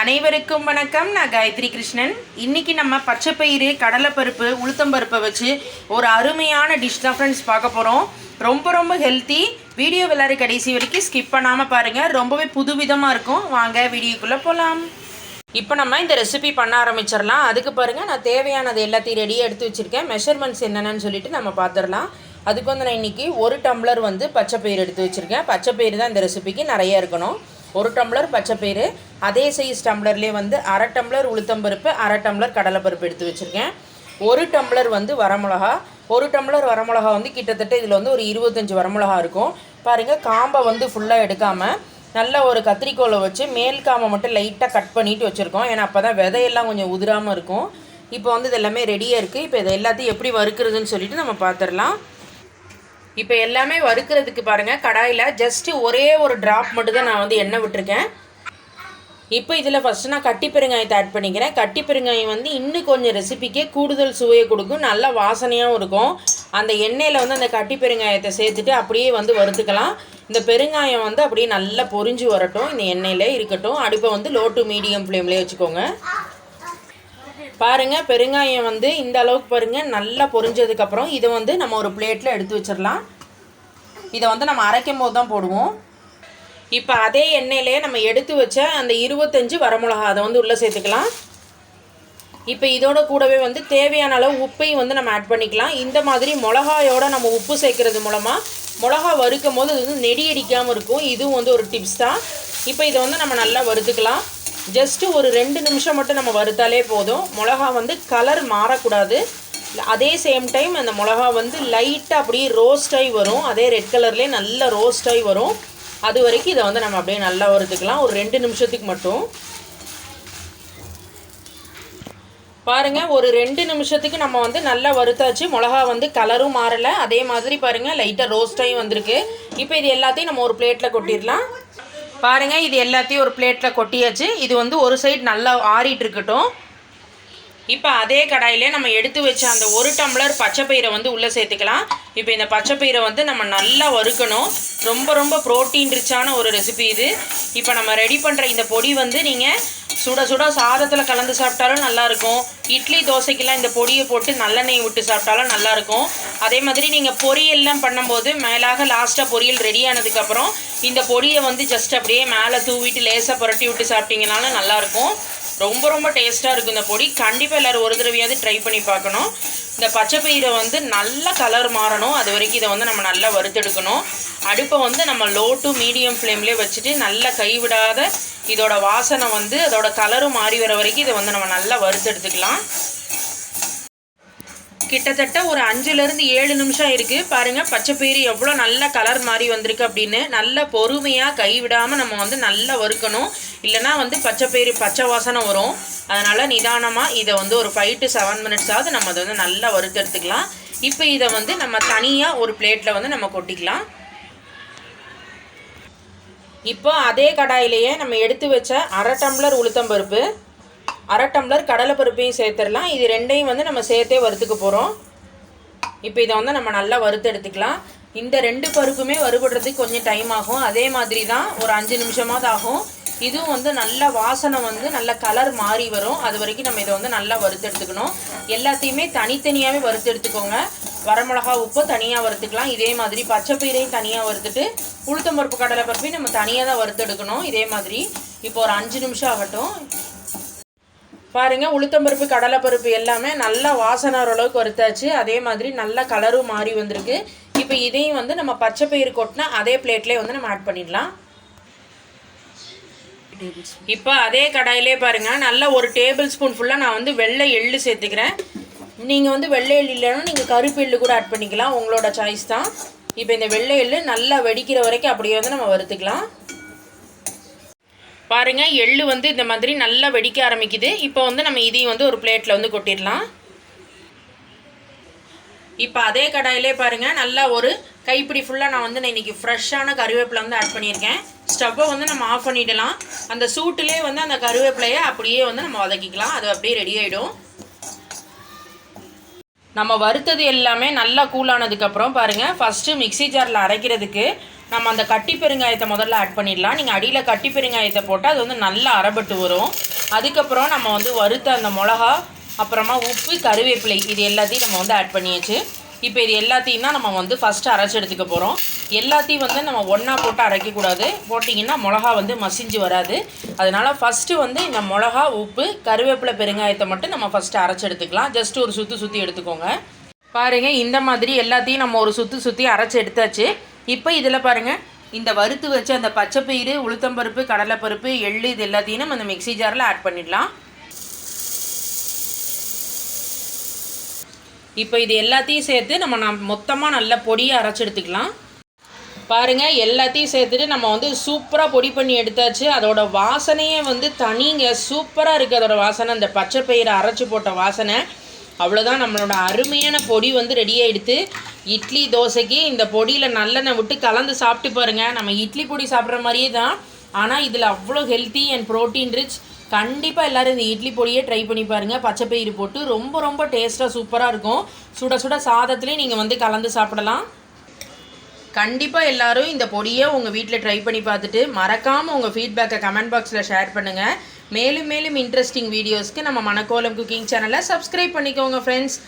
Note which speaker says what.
Speaker 1: அனைவருக்கும் வணக்கம். நான் காயத்ரி கிருஷ்ணன். இன்னைக்கு நம்ம பச்சைப்பயிறு கடலைப்பருப்பு உளுத்தம்பருப்பை வச்சு ஒரு அருமையான டிஷ் தான் ஃப்ரெண்ட்ஸ் பார்க்க போகிறோம் ரொம்ப ரொம்ப ஹெல்த்தி வீடியோ எல்லாரும் கடைசி வரைக்கும் ஸ்கிப் பண்ணாமல் பாருங்கள் ரொம்பவே புதுவிதமாக இருக்கும். வாங்க வீடியோக்குள்ளே போகலாம் இப்போ நம்ம இந்த ரெசிபி பண்ண ஆரம்பிச்சிடலாம். அதுக்கு பாருங்கள் நான் தேவையானது எல்லாத்தையும் ரெடியாக எடுத்து வச்சுருக்கேன். மெஷர்மெண்ட்ஸ் என்னென்னு சொல்லிட்டு நம்ம பார்த்துடலாம். அதுக்கு வந்து நான் இன்றைக்கி ஒரு டம்ளர் வந்து பச்சைப்பயிறு எடுத்து வச்சுருக்கேன். பச்சைப்பயிறு தான் இந்த ரெசிபிக்கு நிறைய இருக்கணும். ஒரு டம்ளர் பச்சைப்பயிறு அதே சைஸ் டம்ளர்லேயே வந்து அரை டம்ளர் உளுத்தம்பருப்பு அரை டம்ளர் கடலைப்பருப்பு எடுத்து வச்சுருக்கேன். ஒரு டம்ளர் வந்து வரமிளகா ஒரு டம்ளர் வரமிளகா வந்து கிட்டத்தட்ட இதில் வந்து ஒரு இருபத்தஞ்சி வரமிளகா இருக்கும். பாருங்கள் காம்பை வந்து ஃபுல்லாக எடுக்காமல் நல்ல ஒரு கத்திரிக்கோலை வச்சு மேல் காம்பை மட்டும் லைட்டாக கட் பண்ணிட்டு வச்சுருக்கோம். ஏன்னா அப்போ தான் விதையெல்லாம் கொஞ்சம் உதிராமல் இருக்கும். இப்போ வந்து இது எல்லாமே ரெடியாக இருக்குது இப்போ இதை எல்லாத்தையும் எப்படி வறுக்கிறதுன்னு சொல்லிட்டு நம்ம பார்த்துடலாம். இப்போ எல்லாமே வறுக்கிறதுக்கு பாருங்கள் கடாயில் ஜஸ்ட்டு ஒரே ஒரு ட்ராப் மட்டும் தான் நான் வந்து எண்ணெய் விட்டுருக்கேன். இப்போ இதில் ஃபஸ்ட்டு நான் கட்டி பெருங்காயத்தை ஆட் பண்ணிக்கிறேன். கட்டி பெருங்காயம் வந்து இன்னும் கொஞ்சம் ரெசிபிக்கே கூடுதல் சுவையை கொடுக்கும். நல்ல வாசனையாகவும் இருக்கும். அந்த எண்ணெயில் வந்து அந்த கட்டி பெருங்காயத்தை சேர்த்துட்டு அப்படியே வந்து வறுத்துக்கலாம். இந்த பெருங்காயம் வந்து அப்படியே நல்லா பொறிஞ்சு வரட்டும். இந்த எண்ணெயில் இருக்கட்டும். அடுப்பை வந்து லோ டு மீடியம் ஃப்ளேம்லேயே வச்சுக்கோங்க. பாருங்கள் பெருங்காயம் வந்து இந்த அளவுக்கு பாருங்க நல்லா பொரிஞ்சதுக்கப்புறம் இதை வந்து நம்ம ஒரு பிளேட்டில் எடுத்து வச்சிடலாம். இதை வந்து நம்ம அரைக்கும் போது தான் போடுவோம். இப்போ அதே எண்ணெயிலே நம்ம எடுத்து வச்ச அந்த இருபத்தஞ்சு வரமிளகா அதை வந்து உள்ளே சேர்த்துக்கலாம். இப்போ இதோட கூடவே வந்து தேவையான அளவு உப்பையும் வந்து நம்ம ஆட் பண்ணிக்கலாம். இந்த மாதிரி மிளகாயோட நம்ம உப்பு சேர்க்கறது மூலமாக மிளகா வறுக்கும் போது அது வந்து நெடி அடிக்காமல் இருக்கும். இதுவும் வந்து ஒரு டிப்ஸ் தான். இப்போ இதை வந்து நம்ம நல்லா வறுத்துக்கலாம். ஜஸ்ட்டு ஒரு ரெண்டு நிமிஷம் மட்டும் நம்ம வறுத்தாலே போதும். மிளகா வந்து கலர் மாறக்கூடாது. அதே சேம் டைம் அந்த மிளகா வந்து லைட்டாக அப்படியே ரோஸ்டாகி வரும். அதே ரெட் கலர்லேயே நல்ல ரோஸ்டாகி வரும். அது வரைக்கும் இதை வந்து நம்ம அப்படியே நல்லா வறுத்துக்கலாம். ஒரு ரெண்டு நிமிஷத்துக்கு மட்டும். பாருங்க ஒரு ரெண்டு நிமிஷத்துக்கு நம்ம வந்து நல்லா வறுத்தாச்சு. மிளகா வந்து கலரும் மாறலை. அதே மாதிரி பாருங்கள் லைட்டாக ரோஸ்டாகி வந்திருக்கு. இப்போ இது எல்லாத்தையும் நம்ம ஒரு பிளேட்டில் கொட்டிடலாம். பாருங்க இது எல்லாத்தையும் ஒரு பிளேட்டில் கொட்டியாச்சு. இது வந்து ஒரு சைடு நல்லா ஆறிட்டு இருக்கட்டும். இப்போ அதே கடாயிலே நம்ம எடுத்து வச்ச அந்த ஒரு டம்ளர் பச்சை பயிரை வந்து உள்ளே சேர்த்துக்கலாம். இப்போ இந்த பச்சை பயிரை வந்து நம்ம நல்லா வறுக்கணும். ரொம்ப ரொம்ப ப்ரோட்டீன் ரிச்சான ஒரு ரெசிபி இது. இப்போ நம்ம ரெடி பண்ணுற இந்த பொடி வந்து நீங்கள் சுட சுட சாதத்தில் கலந்து சாப்பிட்டாலும் நல்லாயிருக்கும். இட்லி தோசைக்கெல்லாம் இந்த பொடியை போட்டு நல்லெண்ணெய் விட்டு சாப்பிட்டாலும் நல்லாயிருக்கும். அதே மாதிரி நீங்கள் பொரியல்லாம் பண்ணும்போது மேலாக லாஸ்ட்டாக பொரியல் ரெடி ஆனதுக்கப்புறம் இந்த பொடியை வந்து ஜஸ்ட் அப்படியே மேலே தூவிட்டு லேசாக புரட்டி விட்டு சாப்பிட்டீங்கனாலும் நல்லாயிருக்கும். ரொம்ப ரொம்ப டேஸ்ட்டாக இருக்கும் இந்த பொடி. கண்டிப்பாக எல்லோரும் ஒரு தடவையாவது ட்ரை பண்ணி பார்க்கணும். இந்த பச்சை பயிரை வந்து நல்ல கலர் மாறணும். அது வரைக்கும் இதை வந்து நம்ம நல்லா வறுத்தெடுக்கணும். அடுப்பை வந்து நம்ம லோ டு மீடியம் ஃப்ளேம்லேயே வச்சுட்டு நல்லா கைவிடாத இதோட வாசனை வந்து அதோட கலரும் மாறி வர வரைக்கும் இதை வந்து நம்ம நல்லா வறுத்தெடுத்துக்கலாம் கிட்டத்தட்ட ஒரு அஞ்சுலேருந்து ஏழு நிமிஷம் இருக்குது பாருங்கள் பச்சைப்பயிறு எவ்வளோ நல்ல கலர் மாதிரி வந்திருக்கு அப்படின்னு. நல்ல பொறுமையாக கைவிடாமல் நம்ம வந்து நல்லா வறுக்கணும். இல்லைனா வந்து பச்சைப்பயிறு பச்சை வாசனை வரும். அதனால் நிதானமாக இதை வந்து ஒரு ஃபைவ் டு செவன் மினிட்ஸாவது நம்ம அதை வந்து நல்லா வறுத்தெடுத்துக்கலாம் இப்போ இதை வந்து நம்ம தனியாக ஒரு பிளேட்டில் வந்து நம்ம கொட்டிக்கலாம். இப்போ அதே கடாயிலேயே நம்ம எடுத்து வச்ச அரை டம்ளர் உளுத்தம்பருப்பு அரை டம்ளர் கடலைப்பருப்பையும் சேர்த்துடலாம். இது ரெண்டையும் வந்து நம்ம சேர்த்தே வறுத்துக்க போகிறோம் இப்போ இதை வந்து நம்ம நல்லா வறுத்து எடுத்துக்கலாம். இந்த ரெண்டு பருப்புமே வறுபடுறதுக்கு கொஞ்சம் டைம் ஆகும். அதே மாதிரி தான் ஒரு அஞ்சு நிமிஷமாவது ஆகும். இதுவும் வந்து நல்ல வாசனை வந்து நல்ல கலர் மாறி வரும். அது வரைக்கும் நம்ம இதை வந்து நல்லா வறுத்து எடுத்துக்கணும். எல்லாத்தையுமே தனித்தனியாகவே வறுத்து எடுத்துக்கோங்க. வரமிளகா உப்பு தனியாக வறுத்துக்கலாம். இதே மாதிரி பச்சை பயிரையும் தனியாக வறுத்துட்டு உளுத்தம்பருப்பு கடலை பருப்பையும் நம்ம தனியாக தான் வறுத்து எடுக்கணும் இதே மாதிரி இப்போ ஒரு அஞ்சு நிமிஷம் ஆகட்டும். பாருங்கள் உளுத்தம்பருப்பு கடலைப்பருப்பு எல்லாமே நல்லா வாசனை ஓரளவுக்கு வறுத்தாச்சு. அதே மாதிரி நல்ல கலரும் மாறி வந்திருக்கு. இப்போ இதையும் வந்து நம்ம பச்சை பயிறு கொட்டினா அதே பிளேட்லேயே வந்து நம்ம ஆட் பண்ணிடலாம். இப்போ அதே கடாயிலே பாருங்கள் நல்ல ஒரு டேபிள் ஸ்பூன் ஃபுல்லாக நான் வந்து வெள்ளை எள்ளு சேர்த்துக்கிறேன். நீங்கள் வந்து வெள்ளை எள்ளு இல்லைன்னா நீங்கள் கருப்பு எள்ளு கூட ஆட் பண்ணிக்கலாம். உங்களோட சாய்ஸ் தான். இப்போ இந்த வெள்ளை எள்ளு நல்லா வெடிக்கிற வரைக்கும் அப்படியே வந்து நம்ம வறுத்துக்கலாம். பாருங்கள் எள்ளு வந்து இந்த மாதிரி நல்லா வெடிக்க ஆரம்பிக்குது. இப்போ வந்து நம்ம இதையும் வந்து ஒரு பிளேட்டில் வந்து கொட்டிடலாம். இப்போ அதே கடாயிலே பாருங்கள் நல்லா ஒரு கைப்பிடி ஃபுல்லாக நான் வந்து நான் இன்றைக்கி ஃப்ரெஷ்ஷான கருவேப்பிலை வந்து ஆட் பண்ணியிருக்கேன். ஸ்டவ்வை வந்து நம்ம ஆஃப் பண்ணிடலாம். அந்த சூட்டிலே வந்து அந்த கருவேப்பிலையை அப்படியே வந்து நம்ம வதக்கிக்கலாம். அது அப்படியே ரெடி ஆகிடும் நம்ம வறுத்தது எல்லாமே நல்லா கூலானதுக்கப்புறம் பாருங்கள் ஃபஸ்ட்டு மிக்ஸி ஜாரில் அரைக்கிறதுக்கு நம்ம அந்த கட்டி பெருங்காயத்தை முதல்ல ஆட் பண்ணிடலாம். நீங்கள் அடியில் கட்டி பெருங்காயத்தை போட்டால் அது வந்து நல்லா அரைபட்டு வரும். அதுக்கப்புறம் நம்ம வந்து வறுத்த அந்த மிளகா அப்புறமா உப்பு கருவேப்பிலை இது எல்லாத்தையும் நம்ம வந்து ஆட் பண்ணியாச்சு. இப்போ இது எல்லாத்தையும் தான் நம்ம வந்து ஃபஸ்ட்டு அரைச்சி எடுத்துக்க போகிறோம் எல்லாத்தையும் வந்து நம்ம ஒன்றா போட்டு அரைக்கக்கூடாது. போட்டிங்கன்னா மிளகா வந்து மசிஞ்சு வராது. அதனால் ஃபஸ்ட்டு வந்து இந்த மிளகா உப்பு கருவேப்பிலை பெருங்காயத்தை மட்டும் நம்ம ஃபஸ்ட்டு அரைச்சி எடுத்துக்கலாம். ஜஸ்ட் ஒரு சுற்றி சுற்றி எடுத்துக்கோங்க. பாருங்கள் இந்த மாதிரி எல்லாத்தையும் நம்ம ஒரு சுற்றி சுற்றி அரைச்சி எடுத்தாச்சு. இப்போ இதில் பாருங்கள் இந்த வறுத்து வச்சு அந்த பச்சைப்பயிறு உளுத்தம்பருப்பு கடலைப்பருப்பு எள்ளு இது எல்லாத்தையும் நம்ம அந்த மிக்ஸி ஜாரில் ஆட் பண்ணிடலாம். இப்போ இது எல்லாத்தையும் சேர்த்து நம்ம நம் மொத்தமாக நல்ல பொடியை அரைச்சி எடுத்துக்கலாம். பாருங்கள் எல்லாத்தையும் சேர்த்துட்டு நம்ம வந்து சூப்பராக பொடி பண்ணி எடுத்தாச்சு. அதோட வாசனையே வந்து தனிங்க சூப்பராக இருக்குது அதோட வாசனை. அந்த பச்சை பயிரை அரைச்சி போட்ட வாசனை. அவ்வளோதான் நம்மளோட அருமையான பொடி வந்து ரெடி ஆகிடுது இட்லி தோசைக்கு இந்த பொடியில் நல்லெண்ணெய் விட்டு கலந்து சாப்பிட்டு பாருங்க. நம்ம இட்லி பொடி சாப்பிட்ற மாதிரியே தான். ஆனால் இதில் அவ்வளோ ஹெல்த்தி அண்ட் ப்ரோட்டீன் ரிச் கண்டிப்பாக எல்லோரும் இந்த இட்லி பொடியே ட்ரை பண்ணி பாருங்கள் பச்சைப்பயிறு போட்டு ரொம்ப ரொம்ப டேஸ்ட்டாக சூப்பராக இருக்கும். சுட சுட சாதத்துலேயும் நீங்கள் வந்து கலந்து சாப்பிடலாம். கண்டிப்பாக எல்லாரும் இந்த பொடியை உங்கள் வீட்டில் ட்ரை பண்ணி பார்த்துட்டு மறக்காமல் உங்கள் ஃபீட்பேக்கை கமெண்ட் பாக்ஸில் ஷேர் பண்ணுங்கள் மேலும் மேலும் இன்ட்ரெஸ்டிங் வீடியோஸ்க்கு நம்ம மணக்கோலம் குக்கிங் சேனலை சப்ஸ்கிரைப் பண்ணிக்கோங்க ஃப்ரெண்ட்ஸ்